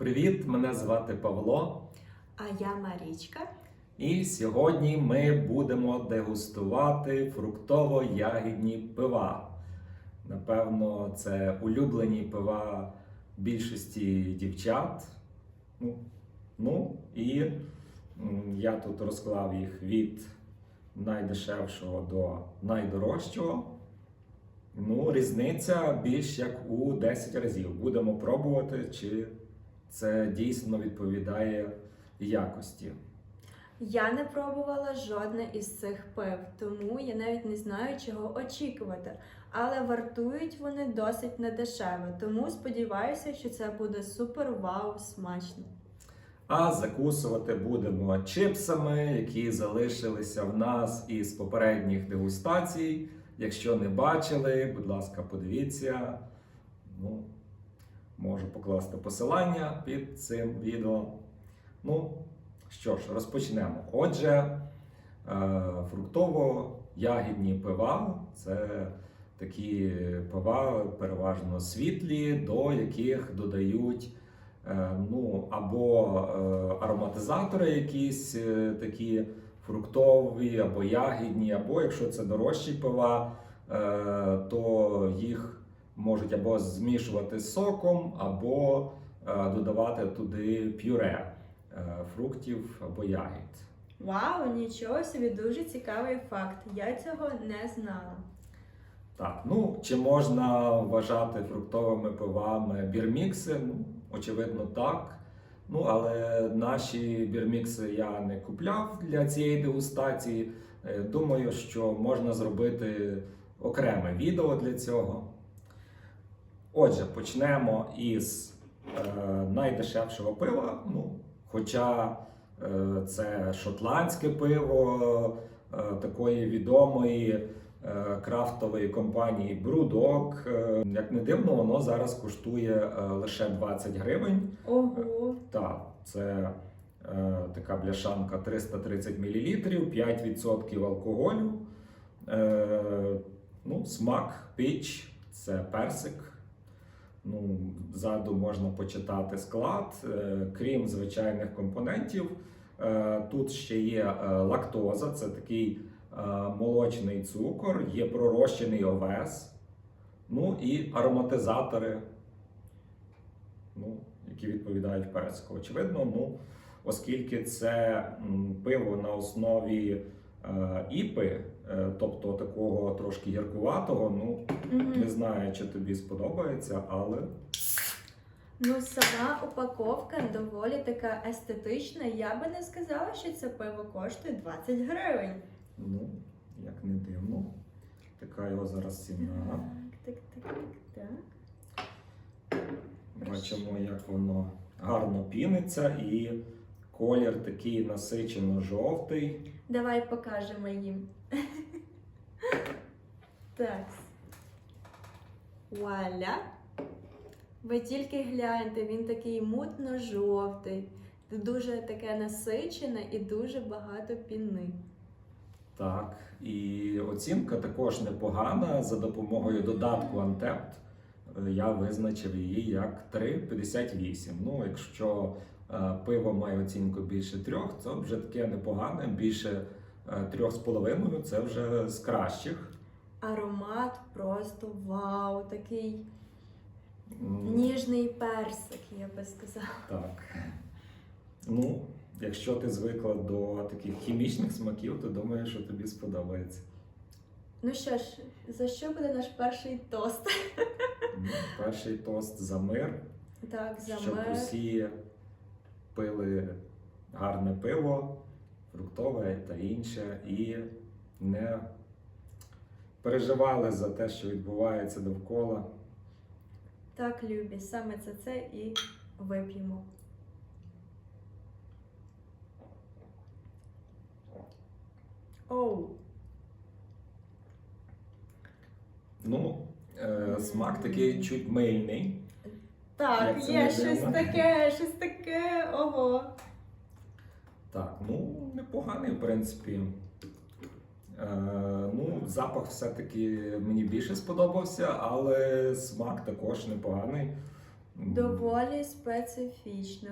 Привіт, мене звати Павло. А я Марічка. І сьогодні ми будемо дегустувати фруктово-ягідні пива. Напевно, це улюблені пива більшості дівчат. Ну, ну і я тут розклав їх від найдешевшого до найдорожчого. Ну, різниця більш як у 10 разів. Будемо пробувати, чи це дійсно відповідає якості. Я не пробувала жодне із цих пив, тому я навіть не знаю, чого очікувати. Але вартують вони досить недешево, тому сподіваюся, що це буде супер вау смачно. А закусувати будемо чипсами, які залишилися в нас із попередніх дегустацій. Якщо не бачили, будь ласка, подивіться. Ну, можу покласти посилання під цим відео. Ну, що ж, розпочнемо. Отже, е, фруктово-ягідні пива це такі пива, переважно світлі, до яких додають е, ну, або е, ароматизатори якісь такі фруктові або ягідні, або якщо це дорожчі пива, то їх можуть або змішувати з соком, або е, додавати туди пюре е, фруктів або ягід. Вау, нічого собі дуже цікавий факт. Я цього не знала. Так, ну чи можна вважати фруктовими пивами бірмікси? Ну, очевидно, так. Ну, але наші бірмікси я не купляв для цієї дегустації. Е, Думаю, що можна зробити окреме відео для цього. Отже, почнемо із е, найдешевшого пива. Ну, хоча е, це шотландське пиво е, такої відомої е, крафтової компанії Brewdog. Е, Як не дивно, воно зараз коштує е, лише 20 гривень. Ого, Так, це е, така бляшанка 330 мл, 5% алкоголю. Е, ну, смак, піч, це персик. Ну, ззаду можна почитати склад, е, крім звичайних компонентів. Е, тут ще є е, лактоза, це такий молочний цукор, є пророщений овес, ну і ароматизатори, ну, які відповідають персику. Очевидно, ну, оскільки це пиво на основі іпи, тобто такого трошки гіркуватого, ну, Мгм. не знаю, чи тобі сподобається, але ну сама упаковка доволі така естетична. Я би не сказала, що це пиво коштує 20 гривень. ну, як не дивно, така його зараз ціна. Так, так, так, так, так. Бачимо, як воно гарно піниться, і колір такий насичено жовтий. Давай покажемо їм. Так. Вуаля. Ви тільки гляньте, він такий мутно-жовтий, дуже таке насичене і дуже багато піни. Так, і оцінка також непогана. За допомогою додатку Антепт я визначив її як 3,58. Ну, якщо е, пиво має оцінку більше трьох, це вже таке непогане, більше е, трьох з половиною це вже з кращих. Аромат просто вау, такий М, ніжний персик, я би сказала. Так. Ну, якщо ти звикла до таких хімічних смаків, то думаю, що тобі сподобається. Ну що ж, за що буде наш перший тост? Перший тост за мир. Так, за щоб мир. усі пили гарне пиво, фруктове та інше, і не переживали за те, що відбувається довкола. Так, любі, саме це це і вип'ємо. Оу, Ну, е, смак такий чуть мильний. так, Як це є не щось дивно. таке, щось таке. Ого. Так, ну, непоганий, в принципі. Е, ну, запах все-таки мені більше сподобався, але смак також непоганий. Доволі специфічно.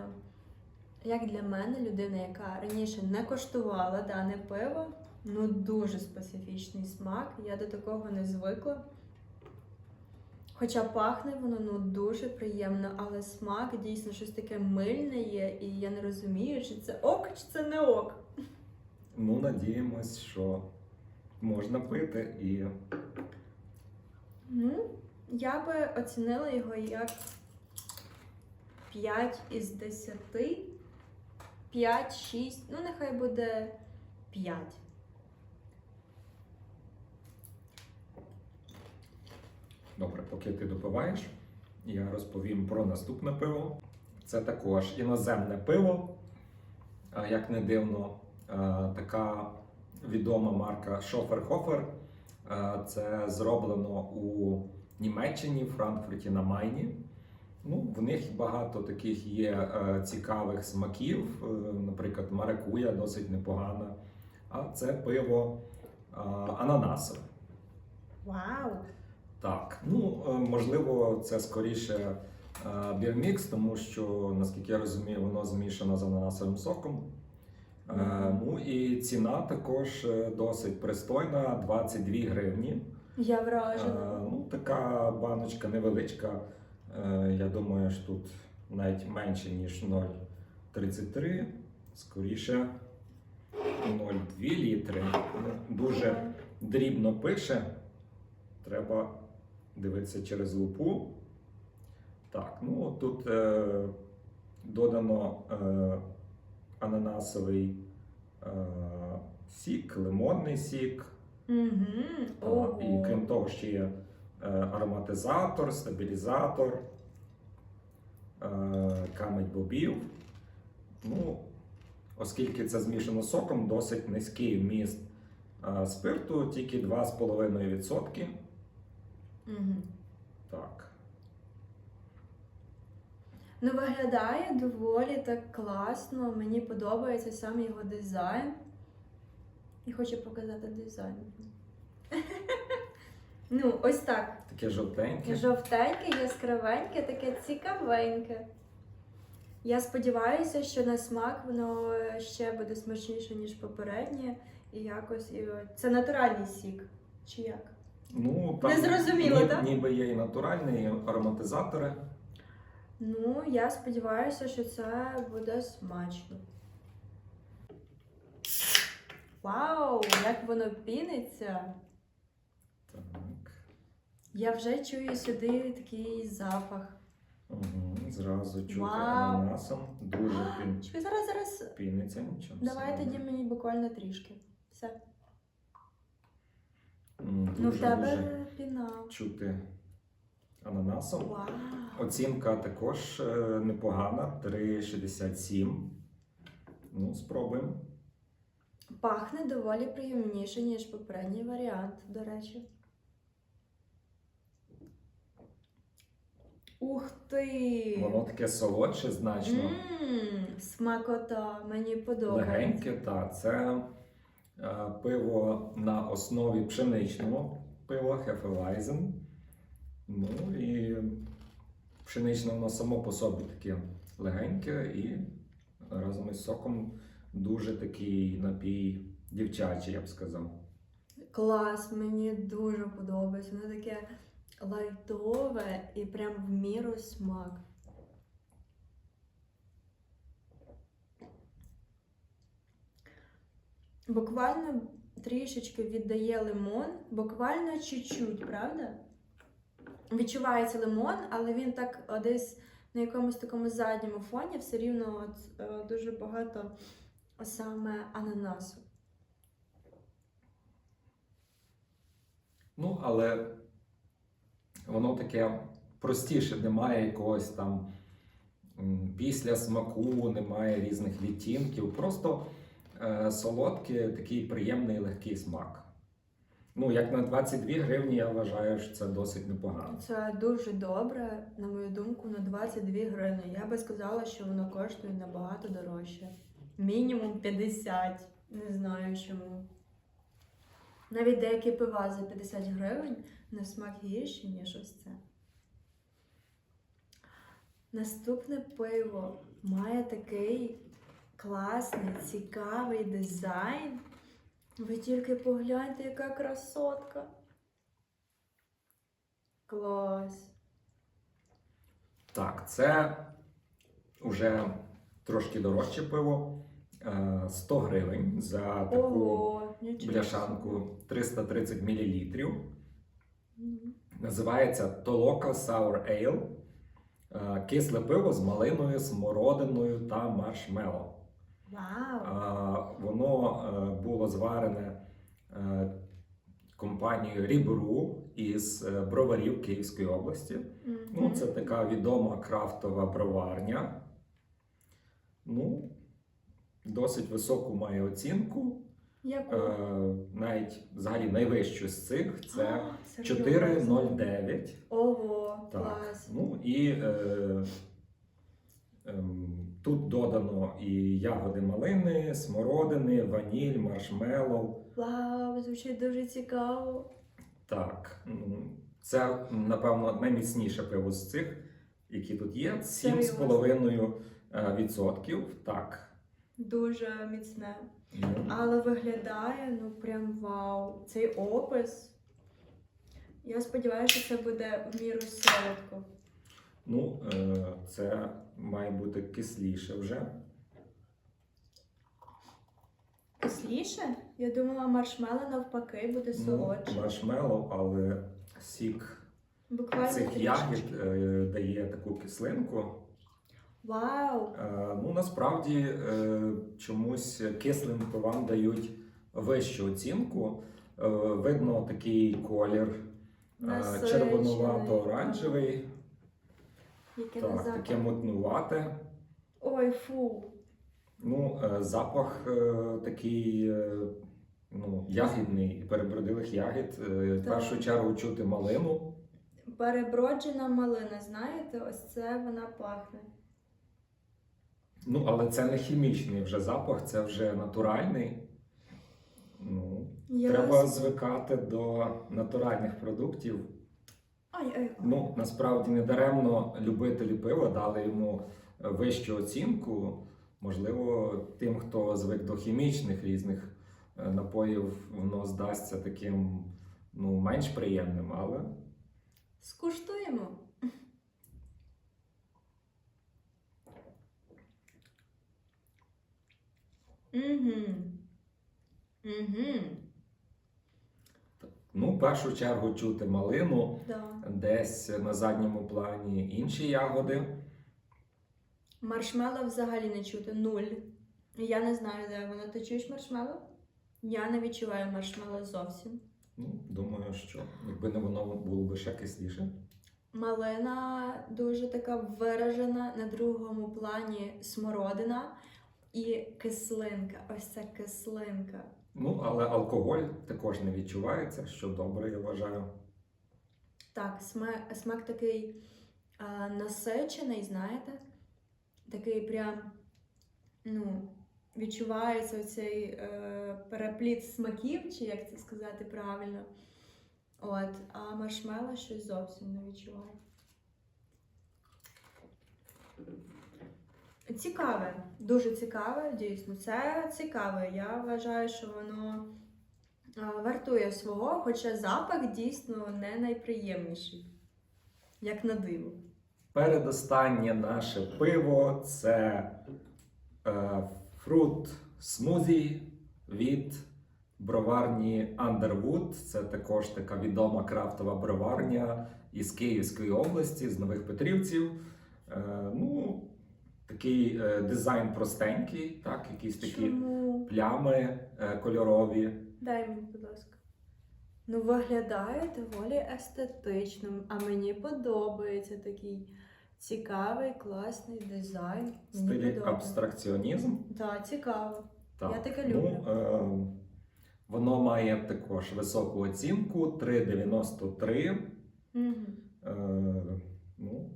Як для мене, людина, яка раніше не коштувала дане пиво, ну дуже специфічний смак. Я до такого не звикла. Хоча пахне воно ну дуже приємно, але смак дійсно щось таке мильне є, і я не розумію, чи це ок, чи це не ок. Ну, надіємось, що можна пити і Ну, я би оцінила його як 5 із 10. 5, 6, ну нехай буде 5. Добре, поки ти допиваєш, я розповім про наступне пиво. Це також іноземне пиво. Як не дивно, така відома марка Шоферхофер. Це зроблено у Німеччині, Франкфурті на Майні. Ну, в них багато таких є е, цікавих смаків. Е, Наприклад, маракуя досить непогана. А це пиво ананасове. Вау! Так, ну е, можливо, це скоріше е, бірмікс, тому що, наскільки я розумію, воно змішано з ананасовим соком. Е. Ну і ціна також е, досить пристойна 22 гривні. Я Е, вражена. Ну, така баночка невеличка. Е, Я думаю, що тут навіть менше, ніж 0,33, скоріше 0,2 літри. Дуже дрібно пише. Треба дивитися через лупу. Так, ну тут е, додано е, ананасовий е, сік, лимонний сік. Угу. І крім того, ще є е, ароматизатор, стабілізатор, е, камедь бобів. Ну, оскільки це змішано соком, досить низький вміст е, спирту, тільки 2,5%. Угу. Так. Ну, виглядає доволі так класно. Мені подобається сам його дизайн. І хочу показати дизайн. Ну, ось так. Таке жовтеньке. Жовтеньке, яскравеньке, таке цікавеньке. Я сподіваюся, що на смак воно ще буде смачніше, ніж попереднє. І якось і це натуральний сік. Чи як? Ну, Не зрозуміло, ні- так? Ніби є і натуральні, і ароматизатори. Ну, я сподіваюся, що це буде смачно. Вау! Як воно піниться! Так. Я вже чую сюди такий запах. Угу. Зразу чути Вау. ананасом. Дуже пін... Чекай, зараз, зараз. піниться. Нічого Давай собі. тоді мені буквально трішки. Все. М, Ну, в Дуже, тебе дуже піна. чути ананасом. Вау! Оцінка також е, непогана, 3,67. Ну, спробуємо. Пахне доволі приємніше, ніж попередній варіант, до речі. Ух ти! Воно таке солодше, значно. Мм, смакота, мені подобається. Легеньке, та це е, пиво на основі пшеничного пива Hefeweizen. Ну і пшеничне воно само по собі таке легеньке і разом із соком дуже такий напій дівчачий, я б сказав. Клас, мені дуже подобається. Воно таке лайтове і прям в міру смак. Буквально трішечки віддає лимон, буквально чуть-чуть, правда? Відчувається лимон, але він так о, десь на якомусь такому задньому фоні все рівно от, е, дуже багато саме ананасу. Ну, але воно таке простіше, немає якогось там після смаку, немає різних відтінків. Просто е, солодкий, такий приємний легкий смак. Ну, як на 22 гривні, я вважаю, що це досить непогано. Це дуже добре, на мою думку, на 22 гривні. Я би сказала, що воно коштує набагато дорожче. Мінімум 50. Не знаю чому. Навіть деякі пива за 50 гривень на смак гірші, ніж ось це. Наступне пиво має такий класний, цікавий дизайн. Ви тільки погляньте, яка красотка. Клас. Так, це вже трошки дорожче пиво. Е, 100 гривень за таку Ого, бляшанку 330 мл. Називається Толока Sour Ale. Е, Кисле пиво з малиною, смородиною та маршмеллоу. Вау! Воно е, було зварене е, компанією Рібру із е, броварів Київської області. Ну, це така відома крафтова броварня. Ну, досить високу має оцінку. Яку? Е, навіть взагалі найвищу з цих це А, серйозно? 4,09. Ого, Так. клас. Ну і е, тут додано і ягоди малини, смородини, ваніль, маршмеллоу. Вау, звучить дуже цікаво. Так, це напевно найміцніше пиво з цих, які тут є. 7,5% е. Так. Дуже міцне. Ну, Але виглядає, ну прям вау. Цей опис. Я сподіваюся, що це буде в міру солодко. ну е, це має бути кисліше вже. Кисліше? Я думала, маршмело навпаки буде Ну, солодше. маршмеллоу, але сік Буквально цих трішечки. ягід е, дає таку кислинку. Вау! Е, Ну, насправді е, чомусь кислим пивам дають вищу оцінку. Е, Видно такий колір е, Насичений. червонувато-оранжевий, Яке так, запах. таке мутнувате. Ой, фу. Ну, е, запах е, такий е, ну, ягідний, перебродилих ягід. В першу чергу чути малину. Переброджена малина, знаєте, ось це вона пахне. Ну, але це не хімічний вже запах, це вже натуральний. Ну, Я... Треба звикати до натуральних продуктів. Ну, насправді не даремно любителі пива дали йому вищу оцінку. Можливо, тим, хто звик до хімічних різних е, напоїв, воно здасться таким ну, менш приємним, але Скуштуємо. Угу. Угу. Ну, в першу чергу чути малину, Да. десь на задньому плані інші ягоди. Маршмело взагалі не чути. Нуль. Я не знаю, де воно. Ти чуєш маршмело? Я не відчуваю маршмело зовсім. Ну, думаю, що якби не воно було б ще кисліше. Малина дуже така виражена на другому плані смородина і кислинка. Ось ця кислинка. Ну, але алкоголь також не відчувається, що добре, я вважаю. Так, смак, смак такий а, насичений, знаєте? Такий прям, ну, відчувається цей е, перепліт смаків, чи як це сказати правильно. От, а маршмело щось зовсім не відчуваю. Цікаве, дуже цікаве, дійсно. Це цікаве. Я вважаю, що воно вартує свого, хоча запах дійсно не найприємніший, як на диво. Передостаннє наше пиво це е, фрут смузі від броварні Underwood. Це також така відома крафтова броварня із Київської області, з Нових Петрівців. Е, ну, такий е, дизайн простенький, так, якісь такі Чому? плями е, кольорові. Дай мені, будь ласка. Ну, виглядає доволі естетично, а мені подобається такий цікавий, класний дизайн. в Мені стилі подобається. абстракціонізм. Так, цікаво. Так. Я таке ну, люблю. е, воно має також високу оцінку 3,93. Угу. Е, ну,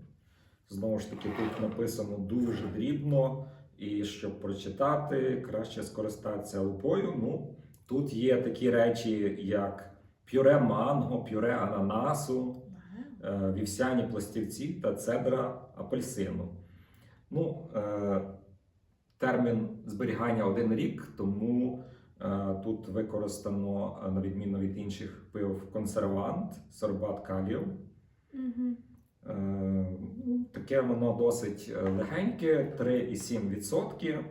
знову ж таки, тут написано дуже дрібно, і щоб прочитати, краще скористатися лупою. Ну, тут є такі речі, як пюре манго, пюре ананасу, е, вівсяні пластівці та цедра апельсину. Ну, е, термін зберігання один рік, тому е, тут використано, на відміну від інших пив, консервант, сорбат калію. Угу. Е, Таке воно досить е, легеньке, 3,7%.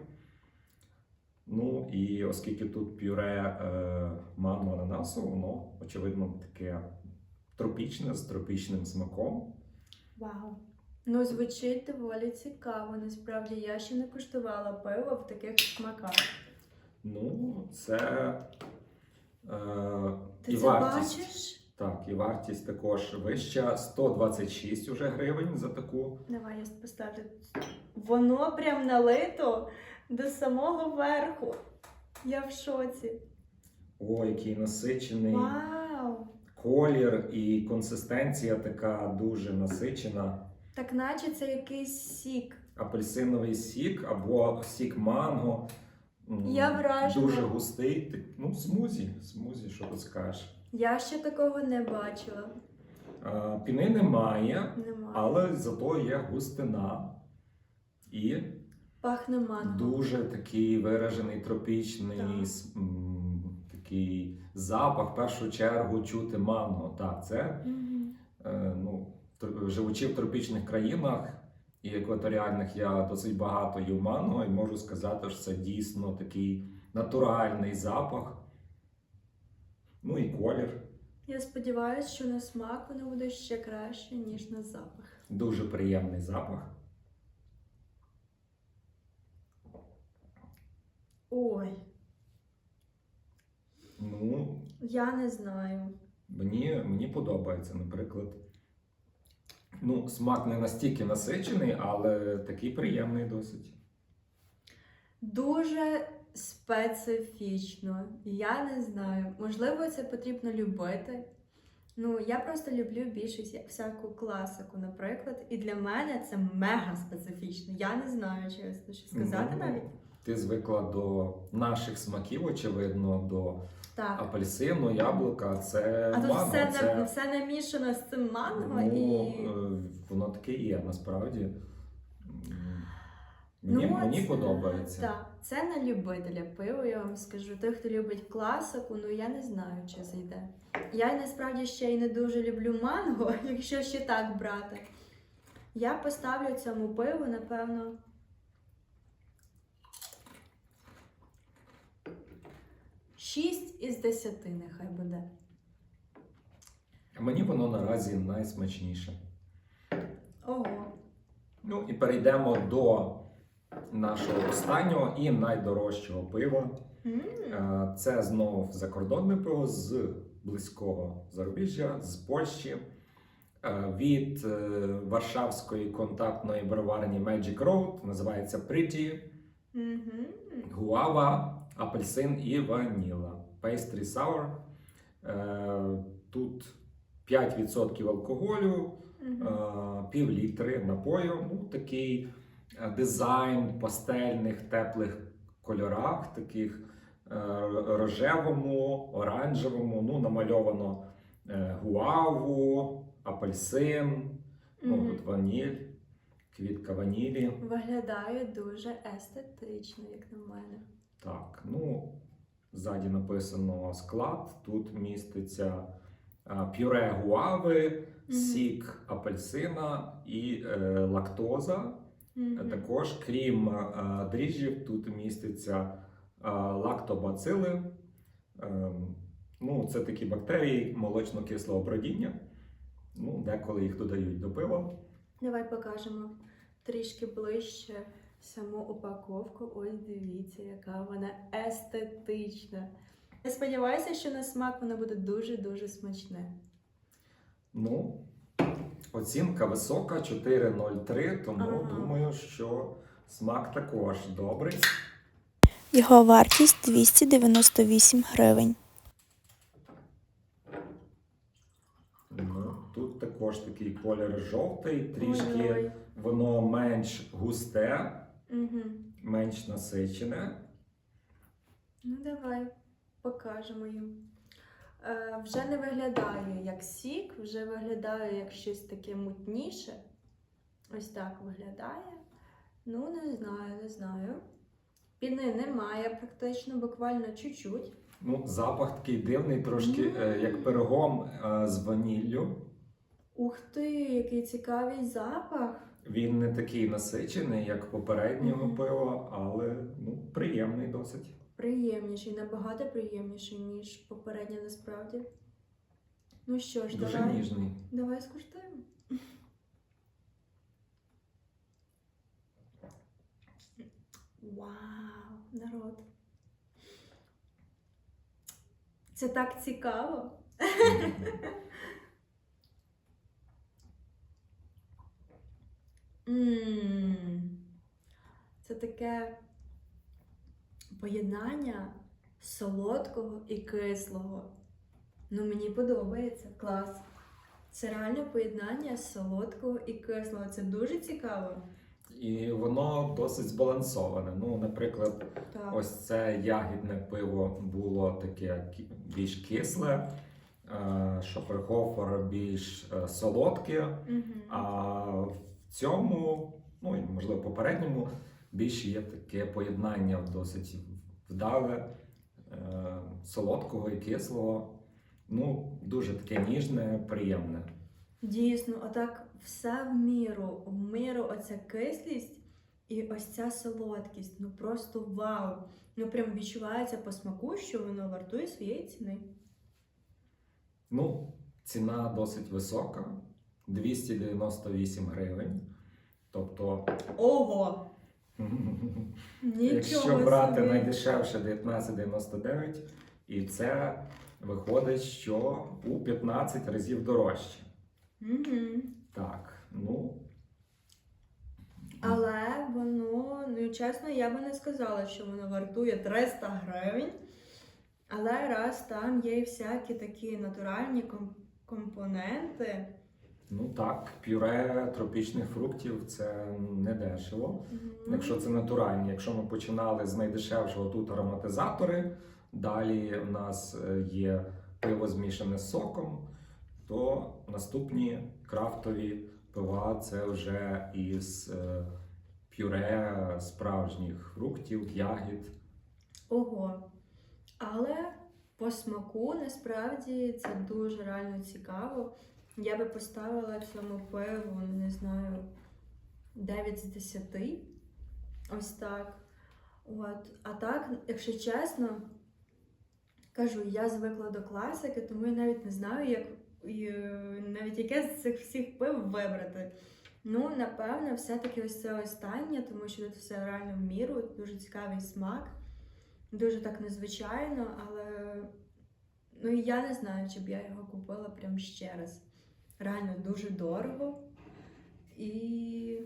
Ну і оскільки тут пюре е, манго ананасу, воно очевидно таке тропічне з тропічним смаком. Вау. Ну, звучить доволі цікаво. Насправді я ще не куштувала пиво в таких смаках. Ну, це е, Ти і це вартість. бачиш? Так, і вартість також вища 126 уже гривень за таку. Давай я поставлю. Воно прям налито до самого верху. Я в шоці. О, який насичений. Вау! Колір і консистенція така дуже насичена. Так наче це якийсь сік. Апельсиновий сік або сік манго. Я вражена. Дуже густий. Ну, смузі. Смузі, що тут скажеш. Я ще такого не бачила. А, Піни немає, Немає. але зато є густина. І Пахне манго. дуже такий виражений тропічний Так. с- м, такий запах. В першу чергу чути манго. Так, це Мгм. Е, ну, тр- живучи в тропічних країнах і екваторіальних, я досить багато їв манго і можу сказати, що це дійсно такий натуральний запах. Ну і колір. Я сподіваюся, що на смак воно буде ще краще, ніж на запах. Дуже приємний запах. Ой, Ну, я не знаю. мені, мені подобається, наприклад. Ну, смак не настільки насичений, але такий приємний досить. Дуже специфічно. Я не знаю. Можливо, це потрібно любити. Ну, я просто люблю більшість як всяку класику, наприклад. І для мене це мега специфічно. Я не знаю, чесно, що сказати Ну, навіть. Ти звикла до наших смаків, очевидно, до Так. апельсину, яблука, це А тут манго. все, це... все намішано з цим манго ну, і. е, воно таке є, насправді. Мені, Ну, мені це- подобається. Так, це на любителя пива, я вам скажу. Той, хто любить класику, ну я не знаю, чи зайде. Я насправді ще й не дуже люблю манго, якщо ще так брати. Я поставлю цьому пиву, напевно. Шість із десяти нехай буде. Мені воно наразі найсмачніше. Ого. Ну і перейдемо до нашого останнього і найдорожчого пива. Е, Це знову закордонне пиво з близького зарубіжжя, з Польщі. Е, Від е, Варшавської контактної броварні Magic Road називається Pretty, гуава, апельсин і ваніла. Pastry Sour. Тут 5% алкоголю, пів літри напою. Ну, такий дизайн пастельних теплих кольорах, таких е, рожевому, оранжевому. Ну, намальовано е, гуаву, апельсин, ну, Мгм. тут ваніль, квітка ванілі. Виглядає дуже естетично, як на мене. Так, ну, ззаді написано склад. Тут міститься е, пюре гуави, сік апельсина і е, лактоза. Також, крім е, дріжджів, тут міститься е, лактобацили. Е, ну, це такі бактерії молочно-кислого бродіння. Ну, деколи їх додають до пива. Давай покажемо трішки ближче саму упаковку. Ось дивіться, яка вона естетична. Я сподіваюся, що на смак воно буде дуже-дуже смачне. Ну, оцінка висока 4,03, тому Ага. думаю, що смак також добрий. Його вартість 298 гривень. Ну, тут також такий колір жовтий, трішки Ой-ой. воно менш густе, Угу. менш насичене. Ну, давай покажемо їм. Е, вже не виглядає як сік, вже виглядає як щось таке мутніше. Ось так виглядає. Ну, не знаю, не знаю. Піни немає практично, буквально чуть-чуть. Ну, запах такий дивний, трошки е, як пирогом е, з ваніллю. Ух ти, який цікавий запах. Він не такий насичений, як попереднього Мгм. пива, але ну, приємний досить. Приємніший, набагато приємніший, ніж попереднє насправді. Ну що ж, Дуже давай, ніжний. давай скуштуємо. Вау, народ. Це так цікаво. Це таке поєднання солодкого і кислого. Ну, мені подобається. Клас. Це реально поєднання солодкого і кислого. Це дуже цікаво. І воно досить збалансоване. Ну, наприклад, Так. ось це ягідне пиво було таке більш кисле, е, більш е, солодке. Мгм. А в цьому, ну і можливо попередньому, більше є таке поєднання досить вдале, е, солодкого і кислого. Ну, дуже таке ніжне, приємне. Дійсно, отак все в міру. В міру оця кислість і ось ця солодкість. Ну просто вау! Ну прям відчувається по смаку, що воно вартує своєї ціни. Ну, ціна досить висока 298 гривень. Тобто, Ого! Нічого якщо брати собі. найдешевше 19,99, і це виходить, що у 15 разів дорожче. Мгм. Так, ну Але воно, ну чесно, я би не сказала, що воно вартує 300 гривень. Але раз там є і всякі такі натуральні компоненти. Ну так, пюре тропічних фруктів це не дешево. мгм, Якщо це натуральні, якщо ми починали з найдешевшого тут ароматизатори, далі в нас е, є пиво змішане з соком, то наступні крафтові пива це вже із е, пюре справжніх фруктів, ягід. Ого. Але по смаку насправді це дуже реально цікаво. Я би поставила цьому пиву, не знаю, 9 з 10. Ось так. От. А так, якщо чесно, кажу, я звикла до класики, тому я навіть не знаю, як навіть яке з цих всіх пив вибрати. Ну, напевно, все-таки ось це останнє, тому що тут все реально в міру, дуже цікавий смак. Дуже так незвичайно, але ну я не знаю, чи б я його купила прямо ще раз. Реально дуже дорого. І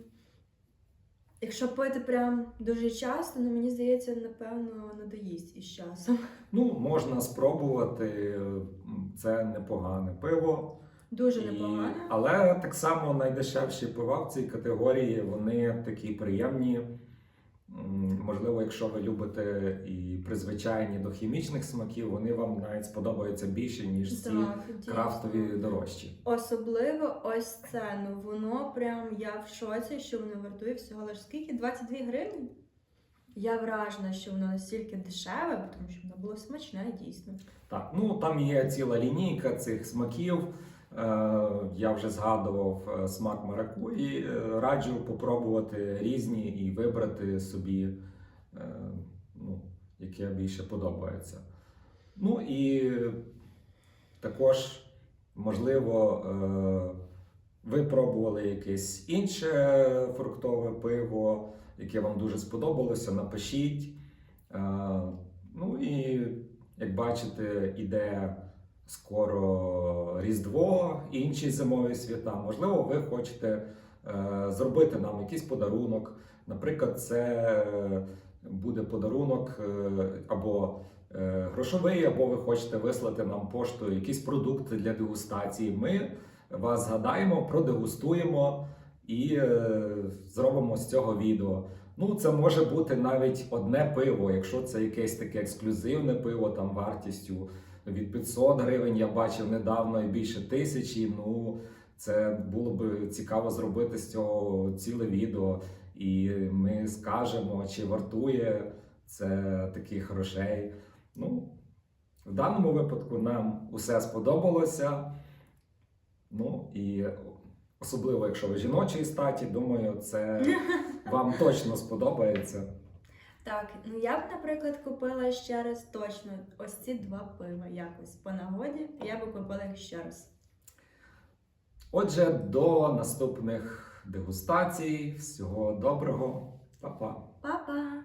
якщо пити прям дуже часто, ну мені здається, напевно, надоїсть із часом. Ну, можна спробувати, це непогане пиво. Дуже І- непогано. Але так само найдешевші пива в цій категорії, вони такі приємні. Можливо, якщо ви любите і призвичайні до хімічних смаків, вони вам навіть сподобаються більше, ніж ці Так, крафтові дорожчі. Особливо ось це. Ну воно прям я в шоці, що воно вартує всього лиш скільки? 22 гривні? Я вражена, що воно настільки дешеве, тому що воно було смачне дійсно. Так, ну там є ціла лінійка цих смаків. Е, я вже згадував е, смак маракуї. Е, Раджу попробувати різні і вибрати собі, ну, яке більше подобається. Ну і також, можливо, ви пробували якесь інше фруктове пиво, яке вам дуже сподобалося. Напишіть. Ну і як бачите, іде скоро Різдво, інші зимові свята. Можливо, ви хочете е, зробити нам якийсь подарунок. Наприклад, це е, буде подарунок е, або грошовий, або ви хочете вислати нам поштою якісь продукти для дегустації. Ми вас згадаємо, продегустуємо і зробимо з цього відео. Ну, це може бути навіть одне пиво, якщо це якесь таке ексклюзивне пиво, там вартістю від 500 гривень. Я бачив недавно і більше тисячі. Ну Це було б цікаво зробити з цього ціле відео, і ми скажемо, чи вартує це таких грошей. Ну, в даному випадку нам усе сподобалося. Ну і особливо, якщо ви жіночої статі, думаю, це вам точно сподобається. Так, ну я б, наприклад, купила ще раз точно ось ці два пива якось по нагоді. Я би купила їх ще раз. Отже, до наступних дегустацій. Всього доброго, Па-па! Па-па!